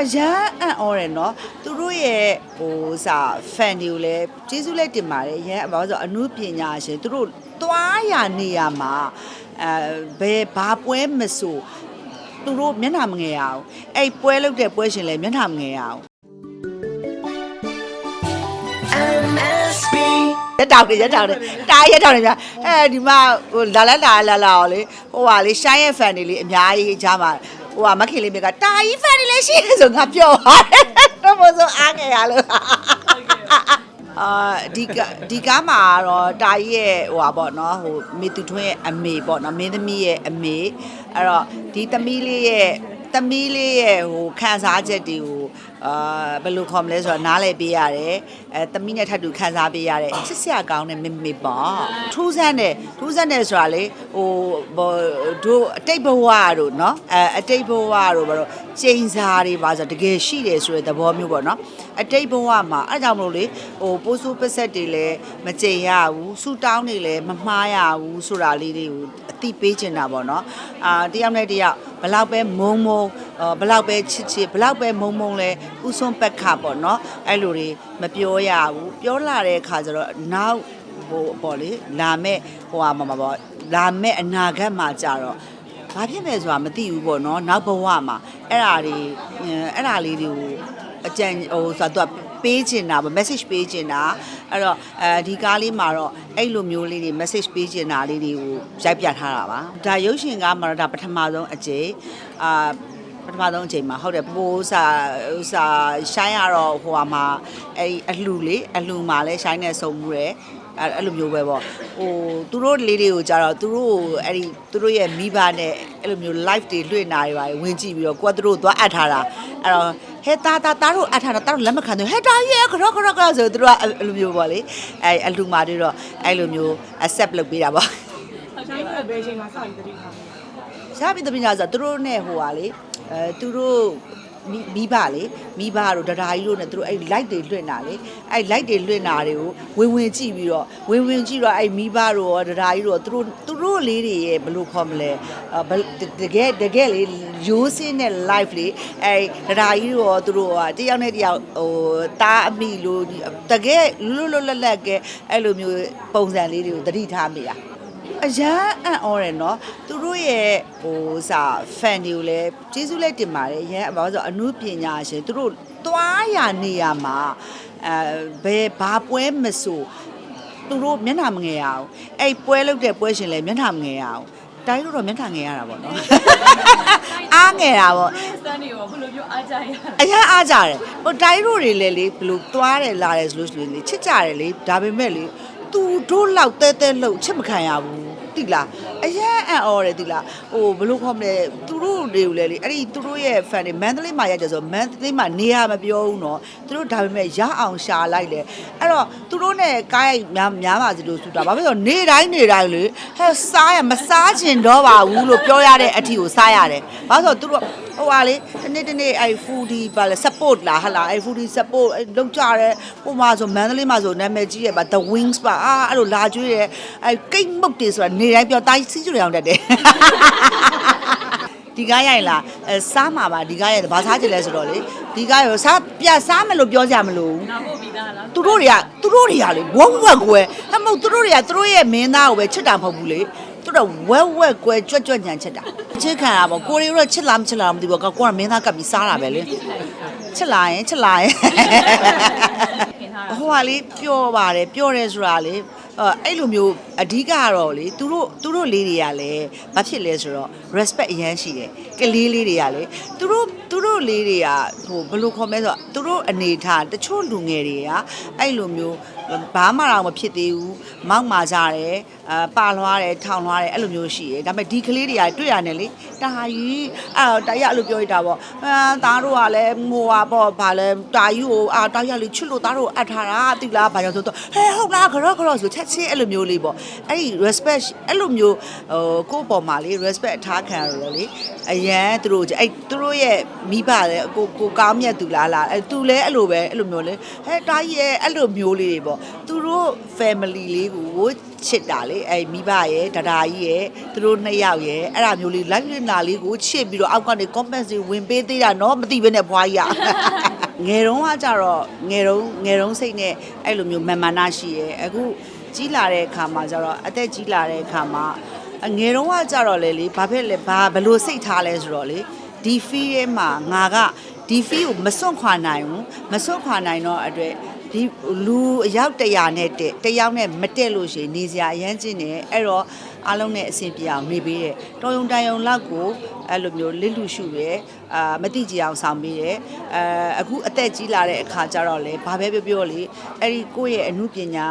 အရန်အံ့ဩတယ်နော်သူတို့ရဲ့ဟိုစာဖန်တွေကိုလည်းကျေးဇူးလည်းတင်ပါတယ်ရန်ဘာလို့ဆိုအမှုပညာရှင်သူတို့သွားရနေရမှာအဲဘယ်ဘာပွဲမဆိုသူတို့မျက်နှာမငယ်ရအောင်အဲ့ပွဲလုပ်တဲ့ပွဲရှင်လည်းမျက်နှာမငယ်ရအောင် MSB ရက်တောက်တယ်ရက်တောက်တယ်တားရက်တောက်တယ်ဗျအဲဒီမှာဟိုလာလာလာလာလာဟိုလေဟိုဟာလေရှိုင်းရဲ့ဖန်တွေလေအများကြီးကြားမှာ ဟိုဟာမခင်လေးမြကတာကြီးဖန်တွေလည်းရှိတယ်ဆိုငါပြောပါတယ်တော့မဆိုအားငယ်ရလို့အာဒီကဒီကားမှာတော့တာကြီးရဲ့ဟိုဟာပေါ့နော်ဟိုမေသူထွန်းရဲ့အမေပေါ့နော်မင်းသမီးရဲ့အမေအဲ့တော့ဒီသမီးလေးရဲ့သမီးလေးရဲ့ဟိုခံစားချက်တွေကို အာဘယ်လိုခေါ်မလဲဆိုတော့နားလည်ပေးရတယ်အဲသမီးနဲ့ထပ်တူခံစားပေးရတယ်ချစ်စရာကောင်းတဲ့မေမေပေါ့ထူးဆန်းတယ်ထူးဆန်းတယ်ဆိုတာလေဟိုဘောတို့အတိတ်ဘဝတို့เนาะအဲအတိတ်ဘဝတို့ဘာလို့ချိန်စာတွေပါဆိုတော့တကယ်ရှိတယ်ဆိုတဲ့သဘောမျိုးပေါ့เนาะအတိတ်ဘဝမှာအဲကြောင့်မလို့လေဟိုပိုးဆိုးပက်ဆက်တွေလည်းမချိန်ရဘူးဆူတောင်းတွေလည်းမမှားရဘူးဆိုတာလေးတွေကိုအတိပေးချင်တာပေါ့เนาะအာတယောက်နဲ့တယောက် ဘလောက်ပဲမုံမုံဘလောက်ပဲချစ်ချစ်ဘလောက်ပဲမုံမုံလဲဥဆုံးပက်ခပေါ့နော်အဲ့လိုတွေမပြောရဘူးပြောလာတဲ့အခါကျတော့နောက်ဟိုပေါ့လေလာမဲ့ဟိုဟာမှာပေါ့လာမဲ့အနာဂတ်မှာကြတော့ဘာဖြစ်မယ်ဆိုတာမသိဘူးပေါ့နော်နောက်ဘဝမှာအဲ့ဓာတွေအဲ့ဓာလေးတွေကိုအကြံဟိုဆိုတော့ ပေးချင်တာပေါ့ message ပေးချင်တာအဲ့တော့အဲဒီကားလေးမှာတော့အဲ့လိုမျိုးလေးတွေ message ပေးချင်တာလေးတွေကိုရိုက်ပြထားတာပါဒါရုပ်ရှင်ကားမှာတော့ဒါပထမဆုံးအကြိမ်အာပထမဆုံးအချိန်မှာဟုတ်တယ်ပိုးစာဥစာရှိုင်းရတော့ဟိုဟာမှာအဲ့ဒီအလှလေးအလှမှာလဲရှိုင်းနဲ့စုံမှုတယ်အဲ့အဲ့လိုမျိုးပဲပေါ့ဟိုသူတို့လေးတွေကိုကြတော့သူတို့ကိုအဲ့ဒီသူတို့ရဲ့မိဘနဲ့အဲ့လိုမျိုး live တွေလွှင့်နာတွေပါဝင်ကြည့်ပြီးတော့ကိုကသူတို့သွားအပ်ထားတာအဲ့တော့ ဟဲတာတာတာတို့အပ်ထားတာတာတို့လက်မခံသေးဟဲတာရဲ့ခရောခရောခရောဆိုသူတို့ကအဲ့လိုမျိုးပေါ့လေအဲ့အလှမာတွေတော့အဲ့လိုမျိုး accept လုပ်ပေးတာပေါ့ဆိုင်ကဘယ်ချိန်မှာစပြီးတတိထားလဲရပြီတပညာဆိုတော့သူတို့နဲ့ဟိုပါလေအဲသူတို့ မိမိဘလေမိဘတို့ဒဒါကြီးတို့နဲ့သူတို့အဲ့ light တွေလွှင့်တာလေအဲ့ light တွေလွှင့်တာတွေကိုဝင်ဝင်ကြည့်ပြီးတော့ဝင်ဝင်ကြည့်တော့အဲ့မိဘတို့ရောဒဒါကြီးတို့ရောသူတို့သူတို့လေးတွေရဲ့ဘယ်လိုခေါ်မလဲအဲဘယ်တကယ်တကယ်လေရိုးစင်းတဲ့ live လေအဲ့ဒဒါကြီးတို့ရောသူတို့ကတယောက်နဲ့တယောက်ဟိုတားအမိလို့တကယ်လွတ်လွတ်လပ်လပ်ကဲအဲ့လိုမျိုးပုံစံလေးတွေကိုသတိထားမိတာ အရန်အံ့ဩတယ်နော်သူတို့ရဲ့ဟိုစာဖန်တွေကိုလည်းကျေးဇူးလည်းတင်ပါတယ်ရန်ဘာလို့ဆိုအမှုပညာရှင်သူတို့သွားရနေရမှာအဲဘယ်ဘာပွဲမဆိုသူတို့မျက်နှာမငယ်ရအောင်အဲ့ပွဲလုပ်တဲ့ပွဲရှင်လည်းမျက်နှာမငယ်ရအောင်တိုင်းတို့တော့မျက်နှာငယ်ရတာပေါ့နော်အားငယ်တာပေါ့စမ်းနေရောဘယ်လိုမျိုးအားကြရလဲအရန်အားကြတယ်ဟိုတိုင်းတို့တွေလည်းလေဘလို့သွားတယ်လာတယ်ဆိုလို့ရှိရင်လေချစ်ကြတယ်လေဒါပေမဲ့လေသူတို့လောက်တဲတဲလို့ချစ်မခံရဘူး တိလားအရန်အံ့ဩတယ်တိလားဟိုဘလို့ခေါ်မလဲသူတို့တွေကိုလည်းလေအဲ့ဒီသူတို့ရဲ့ fan တွေမန္တလေးမှာရိုက်တယ်ဆိုမန္တလေးမှာနေရမပြောဘူးနော်သူတို့ဒါပေမဲ့ရအောင်ရှာလိုက်လေအဲ့တော့သူတို့နဲ့ကားရိုက်များများပါစီလို့ဆူတာဘာဖြစ်လို့နေတိုင်းနေတိုင်းလေဟဲ့စားရမစားချင်တော့ပါဘူးလို့ပြောရတဲ့အထီကိုစားရတယ်ဘာလို့ဆိုတော့သူတို့ဟိုပါလေတနေ့တနေ့အဲ့ foodie ပါလေ support လားဟလာအဲ့ foodie support အဲ့လောက်ကြတယ်ဟိုမှာဆိုမန္တလေးမှာဆိုနာမည်ကြီးရပါ the wings ပါအာအဲ့လိုလာကျွေးတယ်အဲ့ကိတ်မုတ်တွေဆိုတာနေတိုင်းပြောတာစီးကျူရအောင်တက်တယ်ဒီကားရိုင်လားအဲစားမှာပါဒီကားရိုင်ဘာစားကြလဲဆိုတော့လေဒီကားရောစားပြစားမယ်လို့ပြောကြမလို့နာဖို့ပြီးသားလားသူတို့တွေကသူတို့တွေကလေဝက်ဝက်ကွယ်အမဟုတ်သူတို့တွေကသူတို့ရဲ့မင်းသားကိုပဲချစ်တာမဟုတ်ဘူးလေသူတို့ဝက်ဝက်ကွယ်ကြွက်ကြွက်ညံချစ်တာ ချစ်ခံရပါကိုရီတို့ချစ်လားမချစ်လားမသိဘူးကောကိုကမင်းသားကပ်ပြီးစားတာပဲလေချစ်လာရင်ချစ်လာရင်ခင်ထားတာဟိုကလေပျော်ပါတယ်ပျော်တယ်ဆိုတာလေအဲ့အဲ့လိုမျိုးအဓိကကတော့လေသူတို့သူတို့လေးတွေကလည်းဘာဖြစ်လဲဆိုတော့ respect အရန်ရှိတယ်ကလေးလေးတွေကလေသူတို့သူတို့လေးတွေကဟိုဘယ်လိုခေါ်မလဲဆိုတော့သူတို့အနေထားတချို့လူငယ်တွေကအဲ့လိုမျိုး ဘာမှတော့မဖြစ်သေးဘူးမောက်မာကြတယ်အာပါလွှားတယ်ထောင်လွှားတယ်အဲ့လိုမျိုးရှိတယ်ဒါပေမဲ့ဒီကလေးတွေကတွေ့ရတယ်လေတာကြီးအဲ့တော့တာရအဲ့လိုပြောရတာပေါ့အာသားတို့ကလည်းငိုပါပေါ့ဗာလဲတာကြီးကိုအာတာရလေးချစ်လို့သားတို့အပ်ထားတာတိလားဘာကြောင့်ဆိုတော့ဟဲဟုတ်လားခရော့ခရော့ဆိုချက်ချင်းအဲ့လိုမျိုးလေးပေါ့အဲ့ဒီ respect အဲ့လိုမျိုးဟိုကိုယ့်ပေါ်မှာလေ respect ထားခံရတော့လေအရန်သူတို့အဲ့သူတို့ရဲ့မိဘလည်းကိုကိုကောင်းမြတ်သူလားလားအဲ့သူလည်းအဲ့လိုပဲအဲ့လိုမျိုးလေဟဲ့တာကြီးရဲ့အဲ့လိုမျိုးလေးတွေပေါ့သူတို့ family လေးကိုချစ်တာလေအဲ့မိဘရဲ့ဒဒါကြီးရဲ့သူတို့နှစ်ယောက်ရဲ့အဲ့ဒါမျိုးလေး live လင်နာလေးကိုချစ်ပြီးတော့အောက်ကနေ comment တွေဝင်ပေးသေးတာနော်မသိဘဲနဲ့ဘွားကြီးอ่ะငယ်တုန်းကကြတော့ငယ်တုန်းငယ်တုန်းစိတ်နဲ့အဲ့လိုမျိုးမာမာနာရှိရဲအခုကြီးလာတဲ့အခါမှာကြတော့အသက်ကြီးလာတဲ့အခါမှာအငယ်တုန်းကကြတော့လေလေဘာဖြစ်လဲဘာဘယ်လို့စိတ်ထားလဲဆိုတော့လေဒီ fee ထဲမှာငါကဒီ fee ကိုမစွန့်ခွာနိုင်ဘူးမစွန့်ခွာနိုင်တော့အတွက် ဒီလူအယောက်တရာနဲ့တက်တယောက်နဲ့မတက်လို့ရှိရင်နေစရာအရမ်းကျင်းတယ်အဲ့တော့ အားလုံးနဲ့အဆင်ပြေအောင်နေပေးတယ်တော်ယုံတန်ယုံလောက်ကိုအဲ့လိုမျိုးလစ်လူရှုရဲအာမတိကြည်အောင်ဆောင်ပေးတယ်အဲအခုအသက်ကြီးလာတဲ့အခါကျတော့လေဘာပဲပြောပြောလေအဲ့ဒီကိုယ့်ရဲ့အမှုပညာ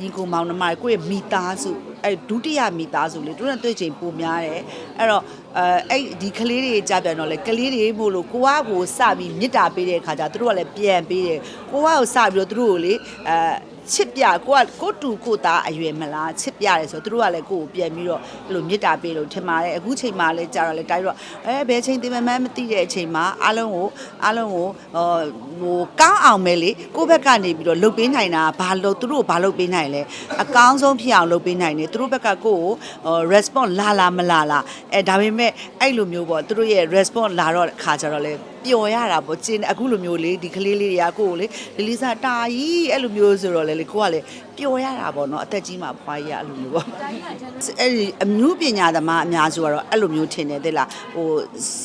ညီကိုမောင်နှမတွေကိုယ့်ရဲ့မိသားစုအဲ့ဒုတိယမိသားစုလေတို့နဲ့တွေ့ချိန်ပိုများတယ်အဲ့တော့အဲအဲ့ဒီကလေးတွေကြပြန်တော့လေကလေးတွေမို့လို့ကိုကကိုစပြီးမြစ်တာပေးတဲ့အခါကျသူတို့ကလည်းပြန်ပေးတယ်ကိုကကိုစပြီးတော့သူတို့ကိုလေအဲ ချစ်ပြကိုကကိုတူကိုသားအရွယ်မလားချစ်ပြတယ်ဆိုတော့သူတို့ကလည်းကိုကိုပြန်ပြီးတော့အဲ့လိုမြစ်တာပေးလို့ထင်ပါတယ်အခုချိန်မှလည်းကြာတော့လေတိုက်တော့အဲဘယ်ချိန်တင်မှန်းမသိတဲ့အချိန်မှာအားလုံးကိုအားလုံးကိုဟိုဟိုကောင်းအောင်ပဲလေကိုယ့်ဘက်ကနေပြီးတော့လှုပ်ပေးနိုင်တာဘာလို့သူတို့ကိုဘာလှုပ်ပေးနိုင်လဲအကောင်းဆုံးဖြစ်အောင်လှုပ်ပေးနိုင်တယ်သူတို့ဘက်ကကိုယ့်ကိုဟို response လာလာမလာလာအဲဒါပေမဲ့အဲ့လိုမျိုးပေါ့သူတို့ရဲ့ response လာတော့ခါကြတော့လေပျော်ရတာပေါ့ကျင်းအခုလိုမျိုးလေဒီကလေးလေးတွေကကိုကိုလေလီလီစာတာကြီးအဲ့လိုမျိုးဆိုတော့လေလေကိုကလေပျော်ရတာပေါ့နော်အသက်ကြီးမှဖွားရအဲ့လိုမျိုးပေါ့အဲ့ဒီအမျိုးပညာသမားအများစုကတော့အဲ့လိုမျိုးထင်တယ်တဲ့လားဟို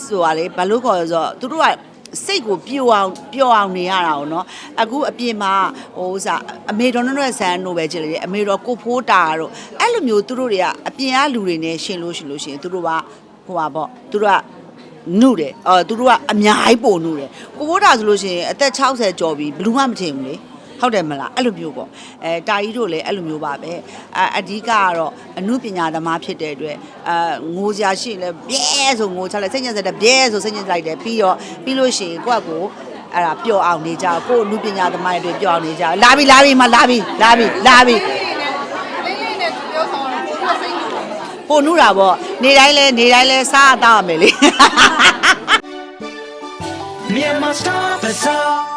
ဆိုတာလေဘာလို့ခေါ်လဲဆိုတော့သူတို့ကစိတ်ကိုပျော်အောင်ပျော်အောင်နေရတာ哦เนาะအခုအပြင်မှာဟိုဥစားအမေတော်နဲ့ဆန်တို့ပဲကြည့်လေအမေတော်ကိုဖိုးတာတို့အဲ့လိုမျိုးသူတို့တွေကအပြင်ကလူတွေနဲ့ရှင်လို့ရှင်လို့ရှင်သူတို့ကဟိုပါပေါ့သူတို့က နုတယ်အော်သူတို့ကအများကြီးပိုနုတယ်ကိုကိုတာဆိုလို့ရှိရင်အသက်60ကျော်ပြီဘယ်သူမှမထင်ဘူးလေဟုတ်တယ်မလားအဲ့လိုမျိုးပေါ့အဲတာကြီးတို့လည်းအဲ့လိုမျိုးပါပဲအအဓိကကတော့အမှုပညာသမားဖြစ်တဲ့အတွက်အာငိုစရာရှိရင်လည်းပြဲဆိုငိုချလိုက်စိတ်ညစ်စက်တဲ့ပြဲဆိုစိတ်ညစ်လိုက်တယ်ပြီးတော့ပြီးလို့ရှိရင်ကိုယ့်အကိုအဲ့ဒါပျော်အောင်နေကြကိုယ့်အမှုပညာသမားတွေပျော်အောင်နေကြလာပြီလာပြီမလာပြီလာပြီလာပြီ ပို့နုတာပေါ့နေတိုင်းလဲနေတိုင်းလဲစားအတော့ရမယ်လေ Myanmar Star Bazaar.